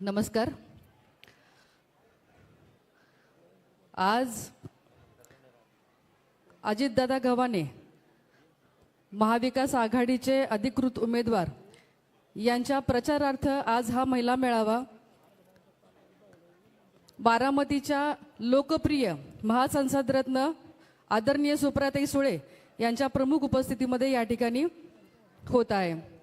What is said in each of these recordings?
नमस्कार. आज अजितदादा गव्हाणे महाविकास आघाडीचे अधिकृत उमेदवार यांच्या प्रचारार्थ आज हा महिला मेळावा. बारामतीच्या लोकप्रिय महासंसदरत्न आदरणीय सुप्राताई सुळे यांच्या प्रमुख उपस्थितीमध्ये या ठिकाणी होत आहे.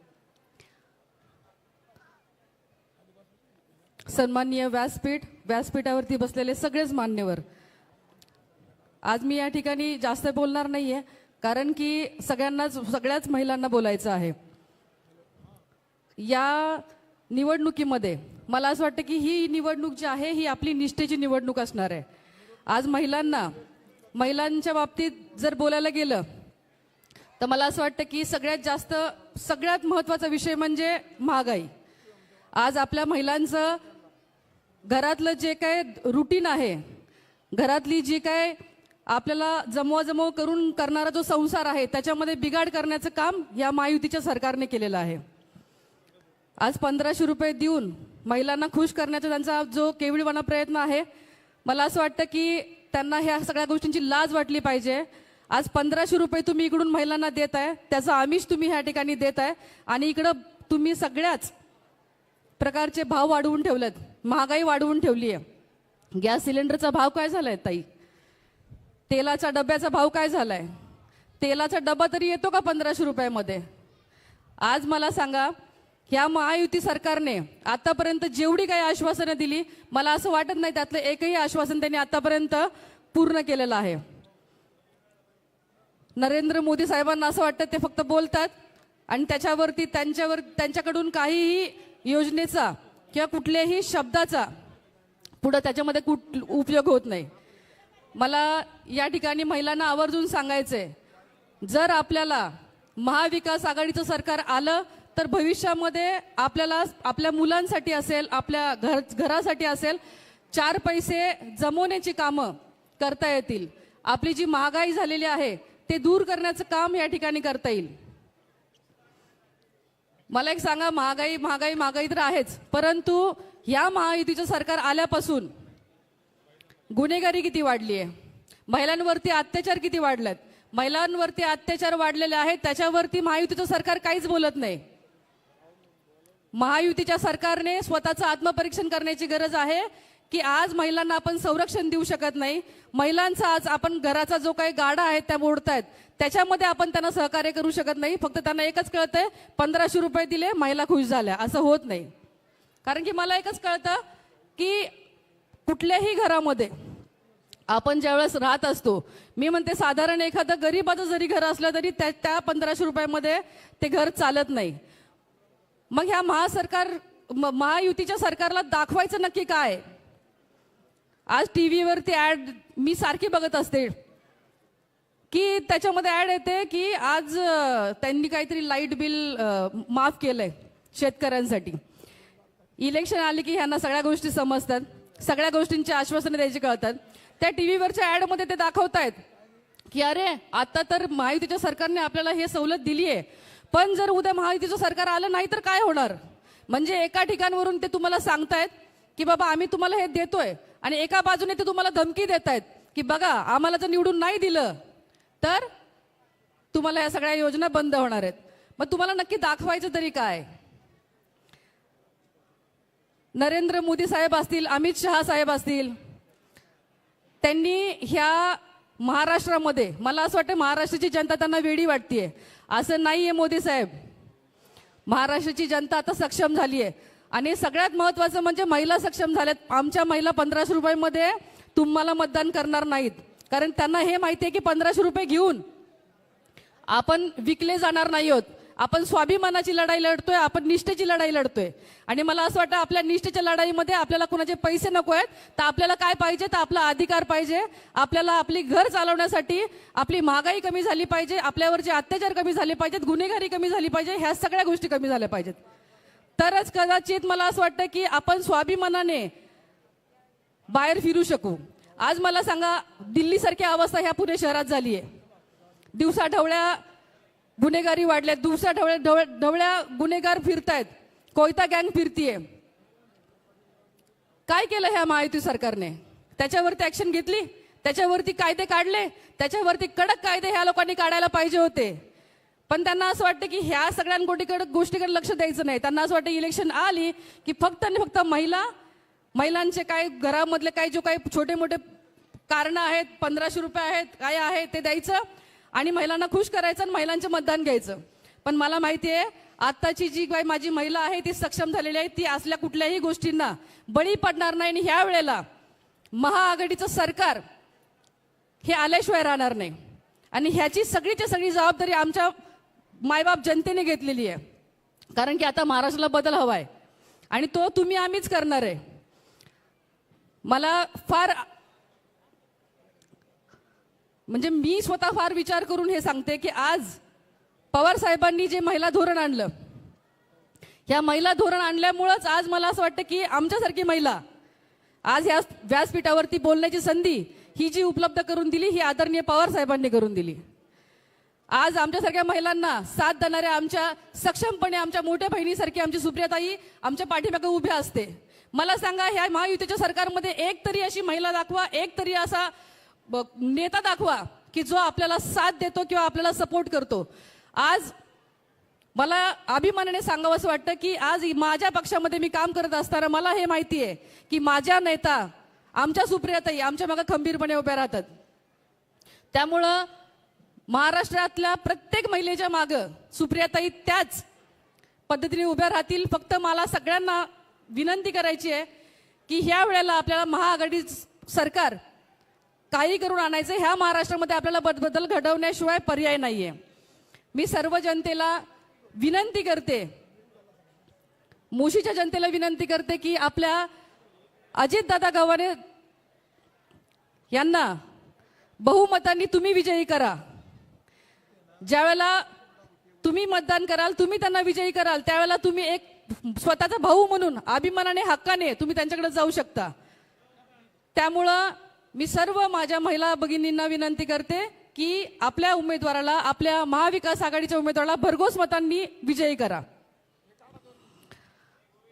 सन्माननीय व्यासपीठ व्यासपीठावरती बसलेले सगळेच मान्यवर. आज मी या ठिकाणी जास्त बोलणार नाहीये कारण की सगळ्यांनाच सगळ्याच महिलांना बोलायचं आहे. या निवडणुकीमध्ये मला असं वाटतं की ही निवडणूक जी आहे ही आपली निष्ठेची निवडणूक असणार आहे. आज महिलांना महिलांच्या बाबतीत जर बोलायला गेलं तर मला असं वाटतं की सगळ्यात जास्त सगळ्यात महत्त्वाचा विषय म्हणजे महागाई. आज आपल्या महिलांचं घरातलं जे काय रुटीन आहे घरातली जी काय आपल्याला जमवाजमव करून करणारा जो संसार आहे त्याच्यामध्ये बिघाड करण्याचं काम या महायुतीच्या सरकारने केलेलं आहे. आज पंधराशे रुपये देऊन महिलांना खुश करण्याचा त्यांचा जो केविळवाना प्रयत्न आहे मला असं वाटतं की त्यांना ह्या सगळ्या गोष्टींची लाज वाटली पाहिजे. आज पंधराशे रुपये तुम्ही इकडून महिलांना देत आहे त्याचं आमिष तुम्ही ह्या ठिकाणी देत आहे आणि इकडं तुम्ही सगळ्याच प्रकारचे भाव वाढवून ठेवलेत. महागाई वाढवून ठेवली आहे. गॅस सिलेंडरचा भाव काय झालाय ताई? तेलाच्या डब्याचा भाव काय झालाय? तेलाचा डबा तरी येतो का पंधराशे रुपयामध्ये? आज मला सांगा ह्या महायुती सरकारने आतापर्यंत जेवढी काही आश्वासनं दिली मला असं वाटत नाही त्यातलं एकही आश्वासन त्यांनी आतापर्यंत पूर्ण केलेलं आहे. नरेंद्र मोदी साहेबांना असं वाटतं ते फक्त बोलतात आणि त्याच्यावरती त्यांच्यावर त्यांच्याकडून काहीही योजनेचा किंवा कुठल्याही शब्दाचा पुढं त्याच्यामध्ये कुठ उपयोग होत नाही. मला या ठिकाणी महिलांना आवर्जून सांगायचंय जर आपल्याला महाविकास आघाडीचं सरकार आलं तर भविष्यामध्ये आपल्याला आपल्या मुलांसाठी असेल आपल्या घर घरासाठी असेल चार पैसे जमवण्याची कामं करता येतील. आपली जी महागाई झालेली आहे ते दूर करण्याचं काम या ठिकाणी करता येईल. मला एक सांगा महागाई महागाई महागाई तर आहेच परंतु या महायुतीचं सरकार आल्यापासून गुन्हेगारी किती वाढली आहे? महिलांवरती अत्याचार किती वाढलेत? महिलांवरती अत्याचार वाढलेले आहेत त्याच्यावरती महायुतीचं सरकार काहीच बोलत नाही. महायुतीच्या सरकारने स्वतःचं आत्मपरीक्षण करण्याची गरज आहे की आज महिलांना आपण संरक्षण देऊ शकत नाही. महिलांचा आज आपण घराचा जो काही गाडा आहे त्या मोडतायत. त्याच्यामध्ये आपण त्यांना सहकार्य करू शकत नाही. फक्त त्यांना एकच कळतंय पंधराशे रुपये दिले महिला खुश झाल्या. असं होत नाही. कारण की मला एकच कळतं की कुठल्याही घरामध्ये आपण ज्यावेळेस राहत असतो मी म्हणते साधारण एखादं गरीबाचं जरी घर असलं तरी त्या त्या पंधराशे रुपयामध्ये ते घर चालत नाही. मग ह्या महासरकार म- महायुतीच्या सरकारला दाखवायचं नक्की काय? आज टी व्हीवरती ॲड मी सारखी बघत असते. की त्याच्यामध्ये ॲड येते की आज त्यांनी काहीतरी लाइट बिल माफ माफ केलंय शेतकऱ्यांसाठी. इलेक्शन आले की ह्यांना सगळ्या गोष्टी समजतात सगळ्या गोष्टींची आश्वासनं द्यायची कळतात. त्या टी व्हीवरच्या ॲडमध्ये ते दाखवतायत की अरे आता तर महायुतीच्या सरकारने आपल्याला हे सवलत दिली आहे. पण जर उद्या महायुतीचं सरकार आलं नाही तर काय होणार? म्हणजे एका ठिकाणवरून ते तुम्हाला सांगतायत की बाबा आम्ही तुम्हाला हे देतोय. आणि एका बाजूने ते तुम्हाला धमकी देत आहेत की बघा आम्हाला जर निवडून नाही दिलं तर तुम्हाला या सगळ्या योजना बंद होणार आहेत. मग तुम्हाला नक्की दाखवायचं तरी काय? नरेंद्र मोदी साहेब असतील अमित शहा साहेब असतील त्यांनी ह्या महाराष्ट्रामध्ये मला असं वाटतं महाराष्ट्राची जनता त्यांना वेडी वाटतेय. असं नाही आहे मोदी साहेब. महाराष्ट्राची जनता आता सक्षम झाली आहे आणि सगळ्यात महत्वाचं म्हणजे महिला सक्षम झाल्यात. आमच्या महिला पंधराशे रुपयामध्ये तुम्हाला मतदान करणार नाहीत. कारण त्यांना हे माहिती आहे की पंधराशे रुपये घेऊन आपण विकले जाणार नाही आहोत. आपण स्वाभिमानाची लढाई लढतोय आपण निष्ठेची लढाई लढतोय. आणि मला असं वाटतं आपल्या निष्ठेच्या लढाईमध्ये आपल्याला कुणाचे पैसे नको आहेत तर आपल्याला काय पाहिजे? तर आपला अधिकार पाहिजे. आपल्याला आपली घर चालवण्यासाठी आपली महागाई कमी झाली पाहिजे आपल्यावरचे अत्याचार कमी झाले पाहिजेत गुन्हेगारी कमी झाली पाहिजे ह्या सगळ्या गोष्टी कमी झाल्या पाहिजेत. तरच कदाचित मला असं वाटतं की आपण स्वाभिमानाने बाहेर फिरू शकू. आज मला सांगा दिल्लीसारखी अवस्था ह्या पुणे शहरात झाली आहे दिवसाढवळ्या गुन्हेगारी वाढल्या दिवसाढवळ्या ढवळ ढवळ्या ढवळ्या गुन्हेगार फिरतायत. कोयता गँग फिरतीये. काय केलं ह्या महायुती सरकारने? त्याच्यावरती ऍक्शन घेतली? त्याच्यावरती कायदे काढले? त्याच्यावरती कडक कायदे ह्या लोकांनी काढायला पाहिजे होते. पण त्यांना असं वाटतं की ह्या सगळ्या गोष्टीकडे गोष्टीकडे लक्ष द्यायचं नाही. त्यांना असं वाटतं इलेक्शन आली की फक्त आणि फक्त महिला महिलांचे काय घरामधले काही जो काही छोटे मोठे कारणं आहेत पंधराशे रुपये आहेत काय आहे ते द्यायचं आणि महिलांना खुश करायचं आणि महिलांचं मतदान घ्यायचं. पण मला माहिती आहे आत्ताची जी काही माझी महिला आहे ती सक्षम झालेली आहे ती असल्या कुठल्याही गोष्टींना बळी पडणार नाही आणि ह्या वेळेला महाआघाडीचं सरकार हे आल्याशिवाय राहणार नाही. आणि ह्याची सगळीच्या सगळी जबाबदारी आमच्या मायबाप जनतेने घेतलेली आहे. कारण की आता महाराष्ट्राला बदल हवा आहे. आणि तो तुम्ही आम्हीच करणार आहे. मला फार म्हणजे मी स्वतः फार विचार करून हे सांगते की आज पवार साहेबांनी जे महिला धोरण आणलं ह्या महिला धोरण आणल्यामुळंच आज मला असं वाटतं की आमच्यासारखी महिला आज ह्या व्यासपीठावरती बोलण्याची संधी ही जी उपलब्ध करून दिली ही आदरणीय पवार साहेबांनी करून दिली. आज आमच्यासारख्या महिलांना साथ देणाऱ्या आमच्या सक्षमपणे आमच्या मोठ्या बहिणीसारखी आमची सुप्रियाताई आमच्या पाठीमागे उभ्या असते. मला सांगा ह्या महायुतीच्या सरकारमध्ये एक तरी अशी महिला दाखवा एक तरी असा ब- नेता दाखवा की जो आपल्याला साथ देतो किंवा आपल्याला सपोर्ट करतो. आज मला अभिमानाने सांगावं असं वाटतं की आज माझ्या पक्षामध्ये मी काम करत असताना मला हे माहिती आहे की माझ्या नेता आमच्या सुप्रियाताई आमच्या मागे खंबीरपणे उभ्या राहतात. त्यामुळं महाराष्ट्रातल्या प्रत्येक महिलेच्या मागं सुप्रियाताई त्याच पद्धतीने उभ्या राहतील. फक्त मला सगळ्यांना विनंती करायची आहे की ह्या वेळेला आपल्याला महाआघाडी सरकार काही करून आणायचं ह्या महाराष्ट्रामध्ये आपल्याला बद- बदल घडवण्याशिवाय पर्याय नाहीये. मी सर्व जनतेला विनंती करते मुशीच्या जनतेला विनंती करते की आपल्या अजितदादा गव्हाणे यांना बहुमतांनी तुम्ही विजयी करा. ज्यावेळेला तुम्ही मतदान कराल तुम्ही त्यांना विजयी कराल त्यावेळेला तुम्ही एक स्वतःचा भाऊ म्हणून अभिमानाने हक्काने तुम्ही त्यांच्याकडे जाऊ शकता. त्यामुळं मी सर्व माझ्या महिला भगिनींना विनंती करते की आपल्या उमेदवाराला आपल्या महाविकास आघाडीच्या उमेदवाराला भरघोस मतांनी विजयी करा.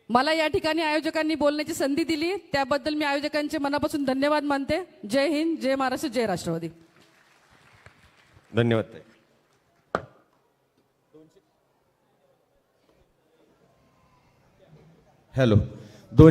मला या ठिकाणी आयोजकांनी बोलण्याची संधी दिली. त्याबद्दल मी आयोजकांचे मनापासून धन्यवाद मानते. जय हिंद जय महाराष्ट्र जय राष्ट्रवादी. धन्यवाद हॅलो.